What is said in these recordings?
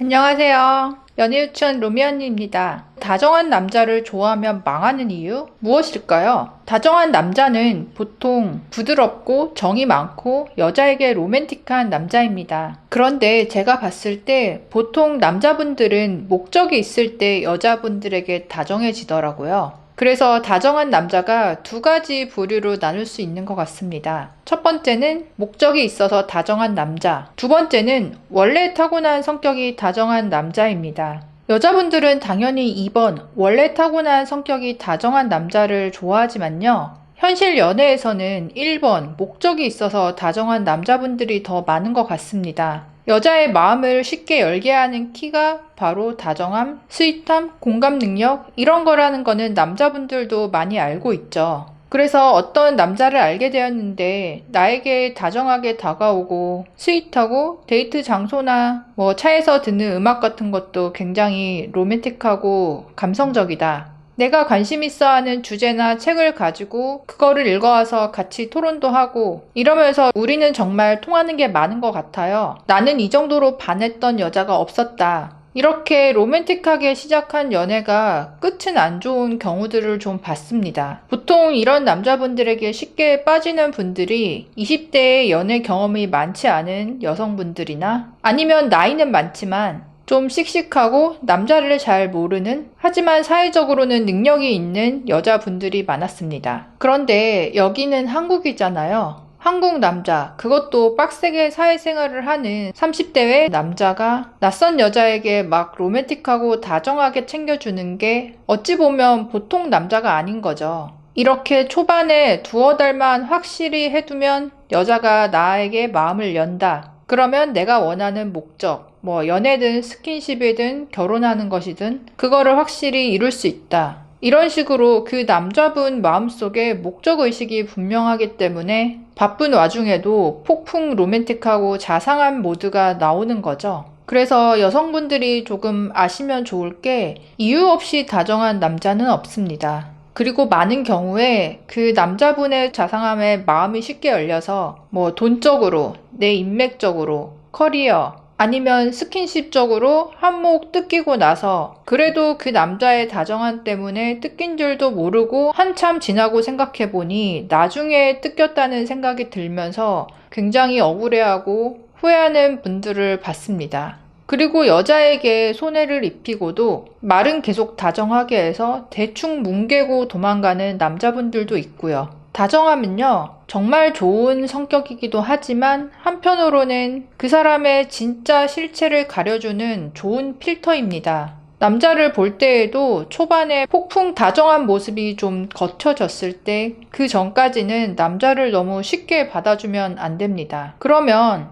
안녕하세요. 연애유치원 로미언니입니다. 다정한 남자를 좋아하면 망하는 이유? 무엇일까요? 다정한 남자는 보통 부드럽고 정이 많고 여자에게 로맨틱한 남자입니다. 그런데 제가 봤을 때 보통 남자분들은 목적이 있을 때 여자분들에게 다정해지더라고요. 그래서 다정한 남자가 두 가지 부류로 나눌 수 있는 것 같습니다. 첫 번째는 목적이 있어서 다정한 남자. 두 번째는 원래 타고난 성격이 다정한 남자입니다. 여자분들은 당연히 2번, 원래 타고난 성격이 다정한 남자를 좋아하지만요. 현실 연애에서는 1번, 목적이 있어서 다정한 남자분들이 더 많은 것 같습니다. 여자의 마음을 쉽게 열게 하는 키가 바로 다정함, 스윗함, 공감 능력, 이런 거라는 거는 남자분들도 많이 알고 있죠. 그래서 어떤 남자를 알게 되었는데 나에게 다정하게 다가오고 스윗하고 데이트 장소나 뭐 차에서 듣는 음악 같은 것도 굉장히 로맨틱하고 감성적이다. 내가 관심 있어 하는 주제나 책을 가지고 그거를 읽어와서 같이 토론도 하고 이러면서 우리는 정말 통하는 게 많은 것 같아요. 나는 이 정도로 반했던 여자가 없었다. 이렇게 로맨틱하게 시작한 연애가 끝은 안 좋은 경우들을 좀 봤습니다. 보통 이런 남자분들에게 쉽게 빠지는 분들이 20대의 연애 경험이 많지 않은 여성분들이나 아니면 나이는 많지만 좀 씩씩하고 남자를 잘 모르는 하지만 사회적으로는 능력이 있는 여자분들이 많았습니다. 그런데 여기는 한국이잖아요. 한국 남자, 그것도 빡세게 사회생활을 하는 30대의 남자가 낯선 여자에게 막 로맨틱하고 다정하게 챙겨주는 게 어찌 보면 보통 남자가 아닌 거죠. 이렇게 초반에 두어 달만 확실히 해두면 여자가 나에게 마음을 연다. 그러면 내가 원하는 목적, 뭐 연애든 스킨십이든 결혼하는 것이든 그거를 확실히 이룰 수 있다. 이런 식으로 그 남자분 마음속에 목적 의식이 분명하기 때문에 바쁜 와중에도 폭풍 로맨틱하고 자상한 모드가 나오는 거죠. 그래서 여성분들이 조금 아시면 좋을 게 이유 없이 다정한 남자는 없습니다. 그리고 많은 경우에 그 남자분의 자상함에 마음이 쉽게 열려서 뭐 돈적으로, 내 인맥적으로, 커리어, 아니면 스킨십적으로 한몫 뜯기고 나서 그래도 그 남자의 다정함 때문에 뜯긴 줄도 모르고 한참 지나고 생각해 보니 나중에 뜯겼다는 생각이 들면서 굉장히 억울해하고 후회하는 분들을 봤습니다. 그리고 여자에게 손해를 입히고도 말은 계속 다정하게 해서 대충 뭉개고 도망가는 남자분들도 있고요. 다정하면요, 정말 좋은 성격이기도 하지만 한편으로는 그 사람의 진짜 실체를 가려주는 좋은 필터입니다. 남자를 볼 때에도 초반에 폭풍 다정한 모습이 좀 거쳐졌을 때 그 전까지는 남자를 너무 쉽게 받아주면 안 됩니다. 그러면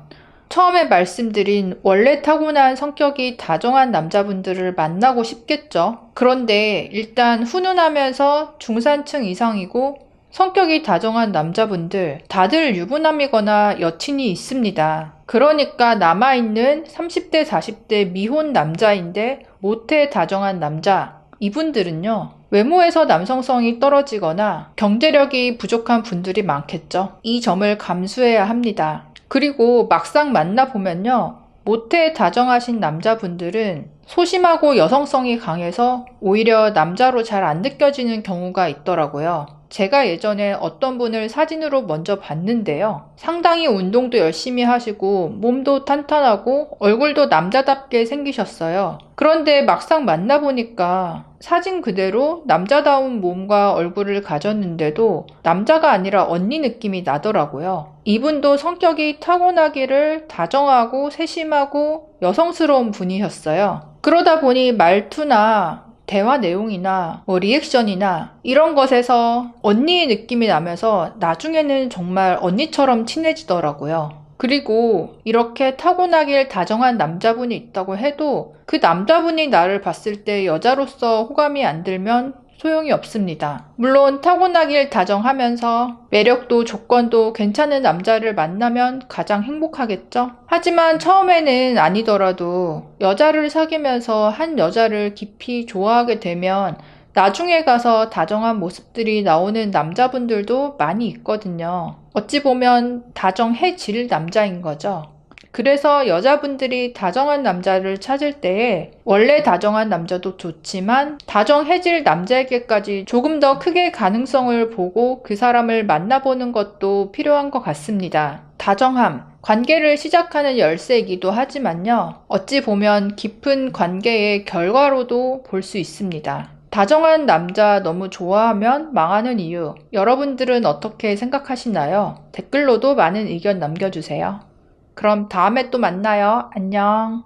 처음에 말씀드린 원래 타고난 성격이 다정한 남자분들을 만나고 싶겠죠. 그런데 일단 훈훈하면서 중산층 이상이고 성격이 다정한 남자분들 다들 유부남이거나 여친이 있습니다. 그러니까 남아있는 30대, 40대 미혼 남자인데 모태 다정한 남자. 이분들은요, 외모에서 남성성이 떨어지거나 경제력이 부족한 분들이 많겠죠. 이 점을 감수해야 합니다. 그리고 막상 만나보면요, 모태 다정하신 남자분들은 소심하고 여성성이 강해서 오히려 남자로 잘 안 느껴지는 경우가 있더라고요. 제가 예전에 어떤 분을 사진으로 먼저 봤는데요. 상당히 운동도 열심히 하시고 몸도 탄탄하고 얼굴도 남자답게 생기셨어요. 그런데 막상 만나보니까 사진 그대로 남자다운 몸과 얼굴을 가졌는데도 남자가 아니라 언니 느낌이 나더라고요. 이분도 성격이 타고나기를 다정하고 세심하고 여성스러운 분이셨어요. 그러다 보니 말투나 대화 내용이나 뭐 리액션이나 이런 것에서 언니의 느낌이 나면서 나중에는 정말 언니처럼 친해지더라고요. 그리고 이렇게 타고나길 다정한 남자분이 있다고 해도 그 남자분이 나를 봤을 때 여자로서 호감이 안 들면 소용이 없습니다. 물론 타고나길 다정하면서 매력도 조건도 괜찮은 남자를 만나면 가장 행복하겠죠? 하지만 처음에는 아니더라도 여자를 사귀면서 한 여자를 깊이 좋아하게 되면 나중에 가서 다정한 모습들이 나오는 남자분들도 많이 있거든요. 어찌 보면 다정해질 남자인 거죠. 그래서 여자분들이 다정한 남자를 찾을 때에 원래 다정한 남자도 좋지만 다정해질 남자에게까지 조금 더 크게 가능성을 보고 그 사람을 만나보는 것도 필요한 것 같습니다. 다정함, 관계를 시작하는 열쇠이기도 하지만요. 어찌 보면 깊은 관계의 결과로도 볼 수 있습니다. 다정한 남자 너무 좋아하면 망하는 이유, 여러분들은 어떻게 생각하시나요? 댓글로도 많은 의견 남겨주세요. 그럼 다음에 또 만나요. 안녕.